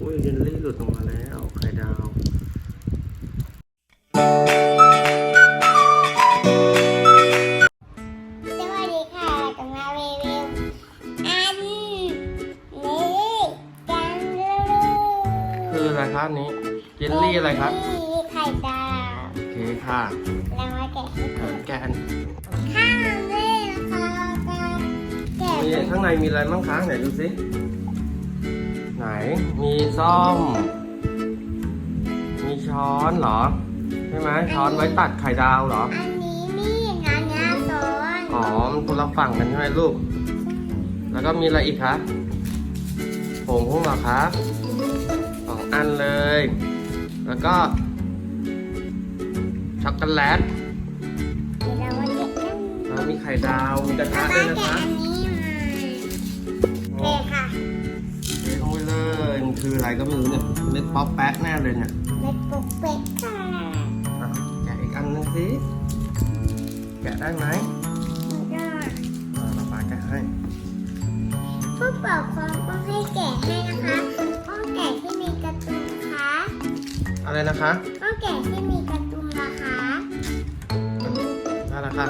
อุ้ยเยลลี่หลุดออกมาแล้วไข่ดาวสวัสดีค่ะกลับมารีวิวอันนี้กันเลยคืออะไรครับอันนี้เยลลี่อะไรครับเยลลี่ไข่ดาวโอเคค่ะแล้วมาแกะให้เอดูอแกะอันข้างนี้นะคะแกะมีข้างในมีอะไรบ้างคะไหนดูสิ ไหน มีซ่อม มีช้อนเหรอ ใช่ไหมช้อนไว้ตัดไข่ดาวเหรอ อันนี้นี่นานาสอนอ๋อมันคนละฝั่งกันใช่ไหมลูก แล้วก็มีอะไรอีกคะผงเหรอคะสองอันเลย แล้วก็ ช็อกโกแลตเดี๋ยวเรามาแกะกันแล้วมีไข่ดาวมีกระทะแล้วด้วยก็นะแกะคะอันนี้ คืออะไรก็ไม่รู้เนี่ยเม็ดป๊อปแป๊ะแน่เลยเนี่ยเล็ดปุกเป็ดค่ะอะแกะอีกอันนึงสิแกะได้ไหมแล้วก็อ่าเราปาแกะให้ผู้ปกครองต้องให้แกะให้นะคะต้องแกะที่มีการะตุ้นนะคะอะไรนะคะต้องแกะที่มีการะตุ้นนะคะได้แล้วค่ะ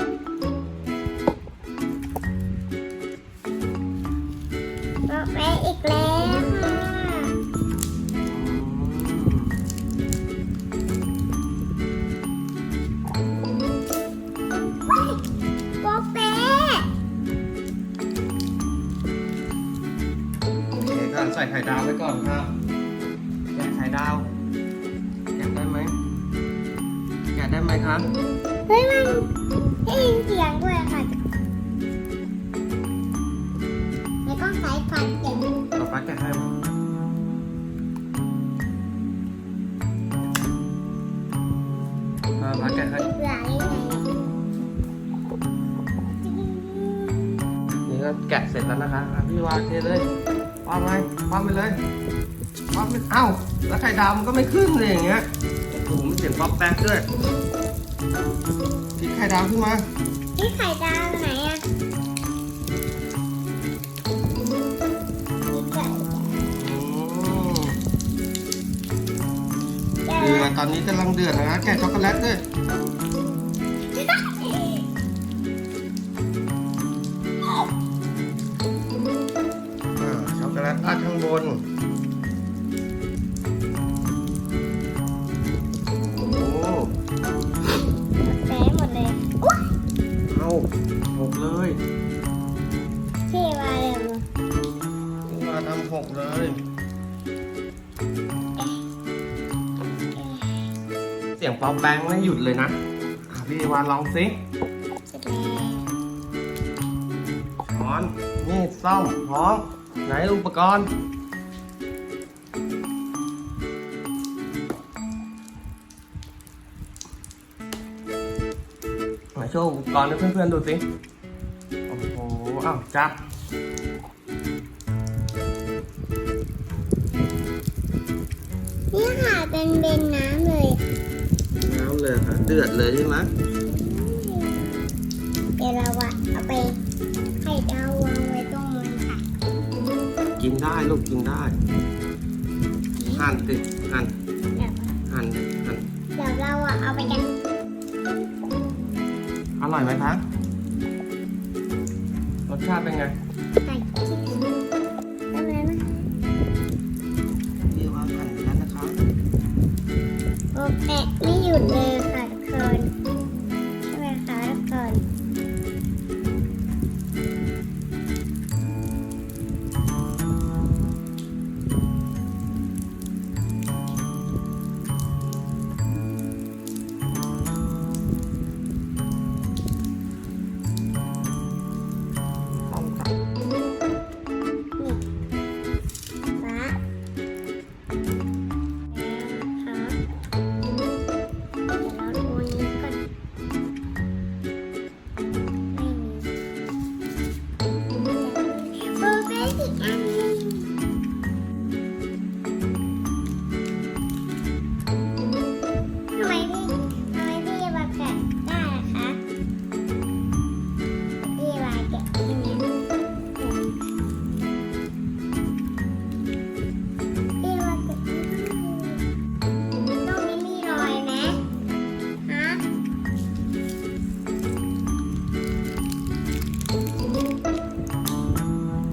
ส่ไข่ดาวไว้ก่อนค่ะแกะไข่ดาวแกะได้ไหมแกะได้ไหมคะเฮ้ยมันได้ยินเสียงด้วยค่ะแล้วก็สายฟันเก่งเราปาแกะให้ไหมอ่าปาแกะให้เบื่อเลยไงนี่ก็แกะเสร็จแล้วนะคะอะพี่วางเทเลย วางไว้วางไปเลยป๊อปเอ้า แล้วไข่ดาวมันก็ไม่ขึ้นเลยอย่างเงี้ยโอ้โหมันเสียงป๊อปแป๊กด้วยพลิกไข่ดาวขึ้นมานี่ไข่ดาวไหนอะนี่ไก่อืมไก่เดือดตอนนี้กำลังเดือดนะคะแกะช็อกโกแลตด้วย บนโอ้โหแป๊ะหมดเลยอุ๊ยเอาหกเลยเท่มาเลยมึงนี่มาทำหกเลยเสียงป๊อปแบงค์ไม่หยุดเลยนะอะพี่วานลองสิเสร็จแล้วช้อนนี่ซ่อมพร้อมไหนอุปกรณ์ โชว์อุปกรณ์ให้เพื่อนๆดูสิ โอ้โห อ้าวจับนี่ค่ะเป็นเบนน้ำเลย น้ำเลยค่ะเดือดเลยใช่ไหมเดี๋ยวเราอะเอาไปให้ดาววางไว้ตรงมันค่ะ กินได้ลูกกินได้ หั่นสิหั่นเดี๋ยวหั่นหั่น เดี๋ยวเราอะเอาไปกันอ ร่อยไหมคะรสชาติเป็นไงใส่ชิ้นทำไมนะพี่ว่าหั่นแล้วนะคะโอแปะไม่หยุดเลย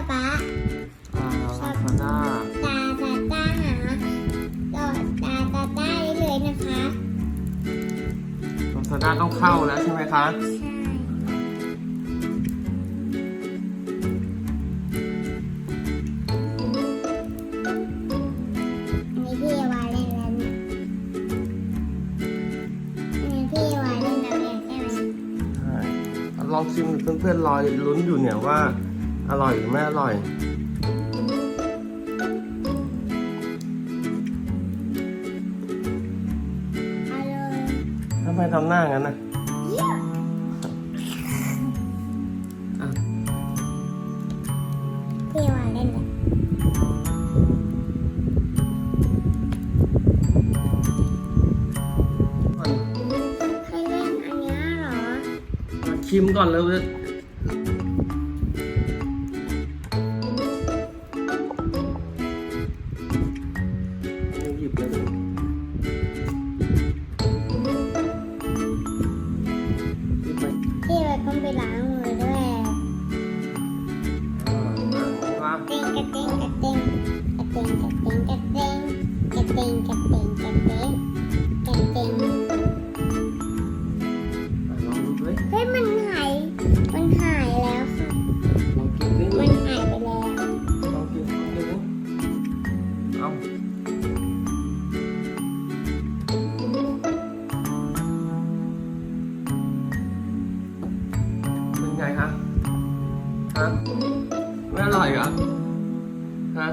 ป๊าป๊าอ่าลาซาด้าตาตาตาหาต่อตาตาตาได้เลยนะคะลาซาด้าต้องเข้าแล้วใช่ไหมคะใช่อันนี้พี่วาเล่นแล้วเนี่ยอันนี้พี่วาเล่นแล้วเนี่ยใช่ไหมใช่ลองชิมเพื่อนๆรอลุ้นอยู่เนี่ยว่า อร่อยหรือไม่อร่อยอร่อย ทำไมทำหน้างั้นนะเยี่ยมอะพี่วาเล่นแล้วก่อนให้เล่นอันเนี้ยเหรอมาชิมก่อนเลย ต้องไปล้างมือ ไม่อร่อยเหรอฮะ